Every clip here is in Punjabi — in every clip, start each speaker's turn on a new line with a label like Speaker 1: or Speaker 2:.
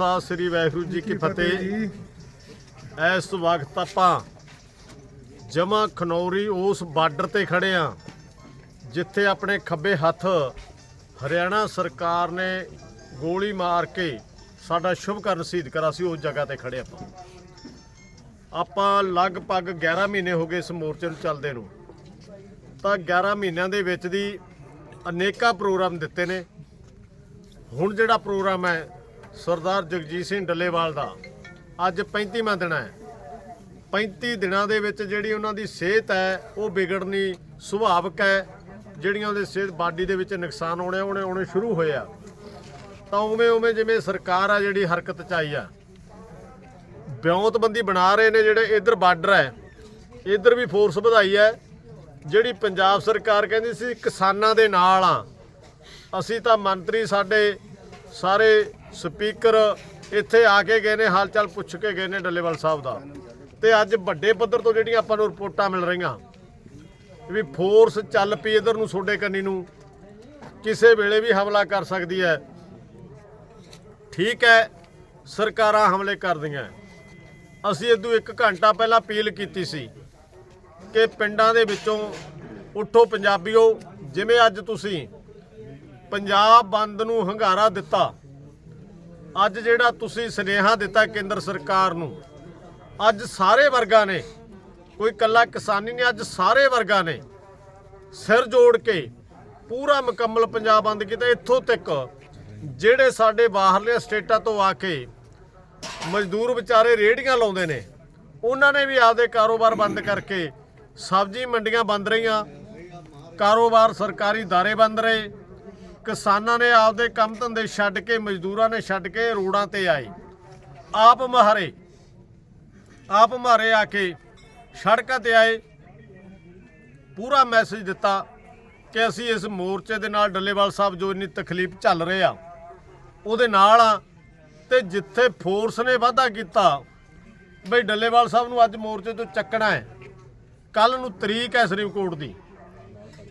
Speaker 1: ਖਾਲਸਾ ਸ੍ਰੀ ਵਾਹਿਗੁਰੂ ਜੀ ਕੀ ਫਤਿਹ। ਇਸ ਵਕਤ ਆਪਾਂ ਜਮਾ ਖਨੌਰੀ ਉਸ ਬਾਰਡਰ ਤੇ ਖੜੇ ਆ ਜਿੱਥੇ ਆਪਣੇ ਖੱਬੇ ਹੱਥ ਹਰਿਆਣਾ ਸਰਕਾਰ ਨੇ ਗੋਲੀ ਮਾਰ ਕੇ ਸਾਡਾ ਸ਼ੁਭਕਰਨ ਸ਼ਹੀਦ ਕਰਾ ਸੀ ਉਸ ਜਗ੍ਹਾ ਤੇ ਖੜੇ ਆਪਾਂ। ਆਪਾਂ ਲਗਭਗ 11 ਮਹੀਨੇ ਹੋ ਗਏ ਇਸ ਮੋਰਚੇ ਨੂੰ ਚੱਲਦੇ ਨੂੰ। ਤਾਂ 11 ਮਹੀਨਿਆਂ ਦੇ ਵਿੱਚ ਦੀ ਅਨੇਕਾਂ ਪ੍ਰੋਗਰਾਮ ਦਿੱਤੇ ਨੇ। ਹੁਣ ਜਿਹੜਾ ਪ੍ਰੋਗਰਾਮ ਹੈ ਸਰਦਾਰ ਜਗਜੀਤ ਸਿੰਘ ਡੱਲੇਵਾਲ ਦਾ। ਅੱਜ 35ਵਾਂ ਦਿਨ ਹੈ। 35 ਦਿਨਾਂ ਦੇ ਵਿੱਚ ਜਿਹੜੀ ਉਹਨਾਂ ਦੀ ਸਿਹਤ ਹੈ, ਉਹ ਵਿਗੜਨੀ ਸੁਭਾਵਿਕ ਹੈ। ਜਿਹੜੀਆਂ ਉਹਦੇ ਸਿਹਤ ਬਾਡੀ ਦੇ ਵਿੱਚ ਨੁਕਸਾਨ ਹੋਣੇ ਉਹਨੇ ਉਹਨੇ ਸ਼ੁਰੂ ਹੋਏ ਆ। ਤਾਂ ਉਵੇਂ ਉਵੇਂ ਜਿਵੇਂ ਸਰਕਾਰ ਆ ਜਿਹੜੀ ਹਰਕਤ ਚ ਆਈ ਆ। ਬਿਉਂਤਬੰਦੀ ਬਣਾ ਰਹੇ ਨੇ ਜਿਹੜੇ ਇਧਰ ਬਾਰਡਰ ਹੈ। ਇਧਰ ਵੀ ਫੋਰਸ ਵਧਾਈ ਹੈ। ਜਿਹੜੀ ਪੰਜਾਬ ਸਰਕਾਰ ਕਹਿੰਦੀ ਸੀ ਕਿਸਾਨਾਂ ਦੇ ਨਾਲ ਆ। ਅਸੀਂ ਤਾਂ ਮੰਤਰੀ ਸਾਡੇ ਸਾਰੇ ਸਪੀਕਰ ਇੱਥੇ ਆ ਕੇ ਗਏ ਨੇ ਹਾਲ ਚਾਲ ਪੁੱਛ ਕੇ ਗਏ ਨੇ ਡੱਲੇਵਾਲ ਸਾਹਿਬ ਦਾ। ਤੇ ਅੱਜ ਵੱਡੇ ਪੱਧਰ ਤੋਂ ਜਿਹੜੀਆਂ ਆਪਾਂ ਨੂੰ ਰਿਪੋਰਟਾਂ ਮਿਲ ਰਹੀਆਂ, ਵੀ ਫੋਰਸ ਚੱਲ ਪਈ ਇਧਰ ਨੂੰ ਸੋਡੇ ਕੰਨੀ ਨੂੰ, ਕਿਸੇ ਵੇਲੇ ਵੀ ਹਮਲਾ ਕਰ ਸਕਦੀ ਹੈ। ਠੀਕ ਹੈ, ਸਰਕਾਰਾਂ ਹਮਲੇ ਕਰਦੀਆਂ। ਅਸੀਂ ਇਦੋਂ ਇੱਕ ਘੰਟਾ ਪਹਿਲਾਂ ਅਪੀਲ ਕੀਤੀ ਸੀ ਕਿ ਪਿੰਡਾਂ ਦੇ ਵਿੱਚੋਂ ਉੱਠੋ ਪੰਜਾਬੀਓ, ਜਿਵੇਂ ਅੱਜ ਤੁਸੀਂ ਪੰਜਾਬ ਬੰਦ ਨੂੰ ਹੰਗਾਰਾ ਦਿੱਤਾ। ਅੱਜ ਜਿਹੜਾ ਤੁਸੀਂ ਸੁਨੇਹਾ ਦਿੱਤਾ ਕੇਂਦਰ ਸਰਕਾਰ ਨੂੰ, ਅੱਜ ਸਾਰੇ ਵਰਗਾਂ ਨੇ, ਕੋਈ ਕੱਲਾ ਕਿਸਾਨੀ ਨੇ ਅੱਜ ਸਾਰੇ ਵਰਗਾਂ ਨੇ ਸਿਰ ਜੋੜ ਕੇ ਪੂਰਾ ਮੁਕੰਮਲ ਪੰਜਾਬ ਬੰਦ ਕੀਤਾ। ਇੱਥੋਂ ਤੱਕ ਜਿਹੜੇ ਸਾਡੇ ਬਾਹਰਲੇ ਸਟੇਟਾਂ ਤੋਂ ਆ ਕੇ ਮਜ਼ਦੂਰ ਵਿਚਾਰੇ ਰੇੜੀਆਂ ਲਾਉਂਦੇ ਨੇ, ਉਹਨਾਂ ਨੇ ਵੀ ਆਪਦੇ ਕਾਰੋਬਾਰ ਬੰਦ ਕਰਕੇ ਸਬਜ਼ੀ ਮੰਡੀਆਂ ਬੰਦ ਰਹੀਆਂ। ਕਾਰੋਬਾਰ ਸਰਕਾਰੀ ਦਾਰੇ ਬੰਦ ਰਹੇ। ਕਿਸਾਨਾਂ ਨੇ ਆਪਦੇ ਕੰਮ ਧੰਦੇ ਛੱਡ ਕੇ, ਮਜ਼ਦੂਰਾਂ ਨੇ ਛੱਡ ਕੇ ਰੋਡਾਂ ਤੇ ਆਏ। ਆਪ ਮਹਾਰੇ, ਆਪ ਮਾਰੇ ਆ ਕੇ ਸੜਕਾਂ ਤੇ ਆਏ। ਪੂਰਾ ਮੈਸੇਜ ਦਿੱਤਾ ਕਿ ਅਸੀਂ ਇਸ ਮੋਰਚੇ ਦੇ ਨਾਲ ਡੱਲੇਵਾਲ ਸਾਹਿਬ ਜੋ ਇੰਨੀ ਤਕਲੀਫ ਝੱਲ ਰਹੇ ਆ, ਉਹਦੇ ਨਾਲ ਆ ਤੇ ਜਿੱਥੇ ਫੋਰਸ ਨੇ ਵਾਅਦਾ ਕੀਤਾ, ਬਈ ਡੱਲੇਵਾਲ ਸਾਹਿਬ ਨੂੰ ਅੱਜ ਮੋਰਚੇ ਤੋਂ ਚੱਕਣਾ ਹੈ ਕੱਲ ਨੂੰ ਤਰੀਕ ਹੈ ਸੁਪਰੀਮ ਕੋਰਟ ਦੀ।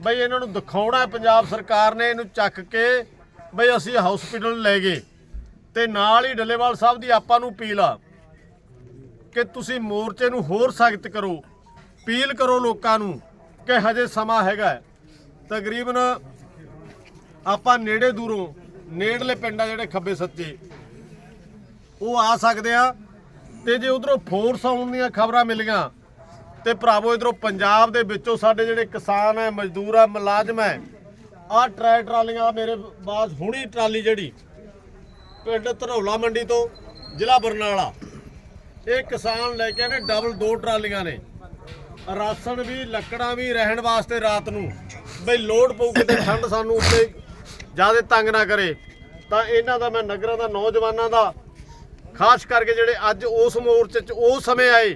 Speaker 1: ਬਈ ਇਹਨਾਂ ਨੂੰ ਦਿਖਾਉਣਾ ਪੰਜਾਬ ਸਰਕਾਰ ਨੇ ਇਹਨੂੰ ਚੱਕ ਕੇ ਬਈ ਅਸੀਂ ਹਸਪੀਟਲ ਲੈ ਗਏ ਤੇ ਨਾਲ ਹੀ ਡੱਲੇਵਾਲ ਸਾਹਿਬ ਦੀ ਆਪਾਂ ਨੂੰ ਅਪੀਲ ਆ ਕਿ ਤੁਸੀਂ ਮੋਰਚੇ ਨੂੰ ਹੋਰ ਸਖਤ ਕਰੋ, ਅਪੀਲ ਕਰੋ ਲੋਕਾਂ ਨੂੰ ਕਿ ਹਜੇ ਸਮਾਂ ਹੈਗਾ ਤਕਰੀਬਨ ਆਪਾਂ ਨੇੜੇ ਦੂਰੋਂ, ਨੇੜਲੇ ਪਿੰਡਾਂ ਜਿਹੜੇ ਖੱਬੇ ਸੱਜੇ, ਉਹ ਆ ਸਕਦੇ ਆ ਤੇ ਜੇ ਉਧਰੋਂ ਫੋਰਸ ਆਉਣ ਦੀਆਂ ਖਬਰਾਂ ਮਿਲੀਆਂ ਤੇ ਭਰਾਵੋ, ਇਧਰੋਂ ਪੰਜਾਬ ਦੇ ਵਿੱਚੋਂ ਸਾਡੇ ਜਿਹੜੇ ਕਿਸਾਨ ਹੈ, ਮਜ਼ਦੂਰ ਹੈ, ਮੁਲਾਜ਼ਮ ਹੈ, ਆਹ ਟਰੈ ਟਰਾਲੀਆਂ ਮੇਰੇ ਬਾਅਦ ਹੁਣੀ ਟਰਾਲੀ ਜਿਹੜੀ ਪਿੰਡ ਧਰੌਲਾ ਮੰਡੀ ਤੋਂ ਜ਼ਿਲ੍ਹਾ ਬਰਨਾਲਾ। ਇਹ ਕਿਸਾਨ ਲੈ ਕੇ ਆਨੇ ਡਬਲ ਦੋ ਟਰਾਲੀਆਂ ਨੇ। ਰਾਸ਼ਨ ਵੀ, ਲੱਕੜਾਂ ਵੀ ਰਹਿਣ ਵਾਸਤੇ ਰਾਤ ਨੂੰ। ਬਈ ਲੋਡ ਪਊ ਕਿਤੇ ਠੰਡ ਸਾਨੂੰ ਉੱਤੇ ਜ਼ਿਆਦਾ ਤੰਗ ਨਾ ਕਰੇ। ਤਾਂ ਇਹਨਾਂ ਦਾ ਮੈਂ ਨਗਰਾਂ ਦਾ, ਨੌਜਵਾਨਾਂ ਦਾ, ਖਾਸ ਕਰਕੇ ਜਿਹੜੇ ਅੱਜ ਉਸ ਮੋਰਚੇ 'ਚ ਉਹ ਸਮੇਂ ਆਏ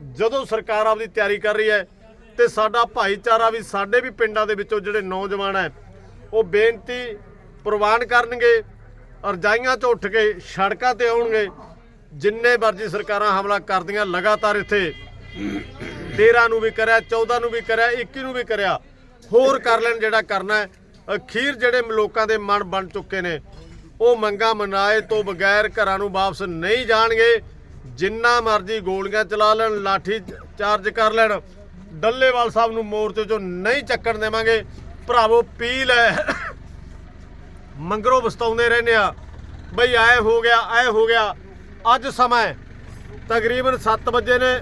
Speaker 1: ਜਦੋਂ ਸਰਕਾਰ ਆਪਦੀ ਤਿਆਰੀ ਕਰ ਰਹੀ ਹੈ ਤੇ ਸਾਡਾ ਭਾਈਚਾਰਾ ਵੀ ਸਾਡੇ ਵੀ ਪਿੰਡਾਂ ਦੇ ਵਿੱਚੋਂ ਜਿਹੜੇ ਨੌਜਵਾਨ ਹੈ, ਉਹ ਬੇਨਤੀ ਪ੍ਰਵਾਨ ਕਰਨਗੇ, ਰਜਾਈਆਂ 'ਚ ਉੱਠ ਕੇ ਸੜਕਾਂ ਤੇ ਆਉਣਗੇ। ਜਿੰਨੇ ਮਰਜ਼ੀ ਸਰਕਾਰਾਂ ਹਮਲਾ ਕਰਦੀਆਂ, ਲਗਾਤਾਰ ਇੱਥੇ 13 ਨੂੰ ਵੀ ਕਰਿਆ 14 ਨੂੰ ਵੀ ਕਰਿਆ 21 ਨੂੰ ਵੀ ਕਰਿਆ, ਹੋਰ ਕਰ ਲੈਣ ਜਿਹੜਾ ਕਰਨਾ ਹੈ। ਅਖੀਰ ਜਿਹੜੇ ਲੋਕਾਂ ਦੇ ਮਨ ਬਣ ਚੁੱਕੇ ਨੇ, ਉਹ ਮੰਗਾ ਮਨਾਏ ਤੋਂ ਬਗੈਰ ਘਰਾਂ ਨੂੰ ਵਾਪਸ ਨਹੀਂ ਜਾਣਗੇ। ਜਿੰਨਾ ਮਰਜ਼ੀ ਗੋਲੀਆਂ ਚਲਾ ਲੈਣ, ਲਾਠੀ ਚਾਰਜ ਕਰ ਲੈਣ, ਡੱਲੇਵਾਲ ਸਾਹਿਬ ਨੂੰ ਮੋਰਚੇ ਚੋਂ ਨਹੀਂ ਚੱਕਣ ਦੇਵਾਂਗੇ। ਭਰਾਵੋ ਪੀਲ ਹੈ, ਮੰਗਰੋਂ ਬਸਤਾਉਂਦੇ ਰਹਿੰਦੇ ਆ। ਬਈ, ਆਏ ਹੋ ਗਿਆ, ਆਏ ਹੋ ਗਿਆ। ਅੱਜ ਸਮਾਂ ਤਕਰੀਬਨ 7 ਵਜੇ ਨੇ।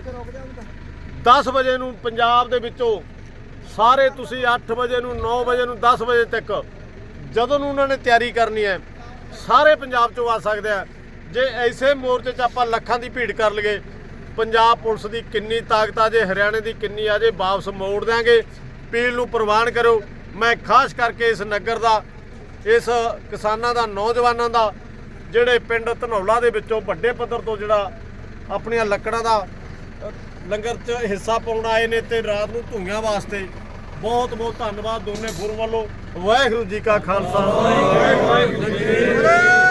Speaker 1: 10 ਵਜੇ ਨੂੰ ਪੰਜਾਬ ਦੇ ਵਿੱਚੋਂ ਸਾਰੇ ਤੁਸੀਂ 8 ਵਜੇ ਨੂੰ 9 ਵਜੇ ਨੂੰ 10 ਵਜੇ ਤੱਕ, ਜਦੋਂ ਨੂੰ ਉਹਨਾਂ ਨੇ ਤਿਆਰੀ ਕਰਨੀ ਹੈ, ਸਾਰੇ ਪੰਜਾਬ ਚੋਂ ਆ ਸਕਦੇ ਆ। ਜੇ ਐਸੇ ਮੋਰਚੇ 'ਚ ਆਪਾਂ ਲੱਖਾਂ ਦੀ ਭੀੜ ਕਰ ਲਈਏ। ਪੰਜਾਬ ਪੁਲਿਸ ਦੀ ਕਿੰਨੀ ਤਾਕਤ ਆ ਜੇ, ਹਰਿਆਣੇ ਦੀ ਕਿੰਨੀ ਆ ਜੇ, ਵਾਪਸ ਮੋੜ ਦਿਆਂਗੇ। ਪੀਲ ਨੂੰ ਪ੍ਰਵਾਨ ਕਰੋ। ਮੈਂ ਖਾਸ ਕਰਕੇ ਇਸ ਨਗਰ ਦਾ, ਇਸ ਕਿਸਾਨਾਂ ਦਾ, ਨੌਜਵਾਨਾਂ ਦਾ, ਜਿਹੜੇ ਪਿੰਡ ਧਨੌਲਾ ਦੇ ਵਿੱਚੋਂ ਵੱਡੇ ਪੱਧਰ ਤੋਂ ਜਿਹੜਾ ਆਪਣੀਆਂ ਲੱਕੜਾਂ ਦਾ ਲੰਗਰ 'ਚ ਹਿੱਸਾ ਪਾਉਣ ਆਏ ਨੇ ਤੇ ਰਾਤ ਨੂੰ ਧੂਈਆਂ ਵਾਸਤੇ ਬਹੁਤ ਬਹੁਤ ਧੰਨਵਾਦ ਦੋਨੇ ਫੋਰਮ ਵੱਲੋਂ। ਵਾਹਿਗੁਰੂ ਜੀ ਕਾ ਖਾਲਸਾ। ਵਾਹਿਗੁਰੂ ਜੀ ਕੀ ਫਤਿਹ।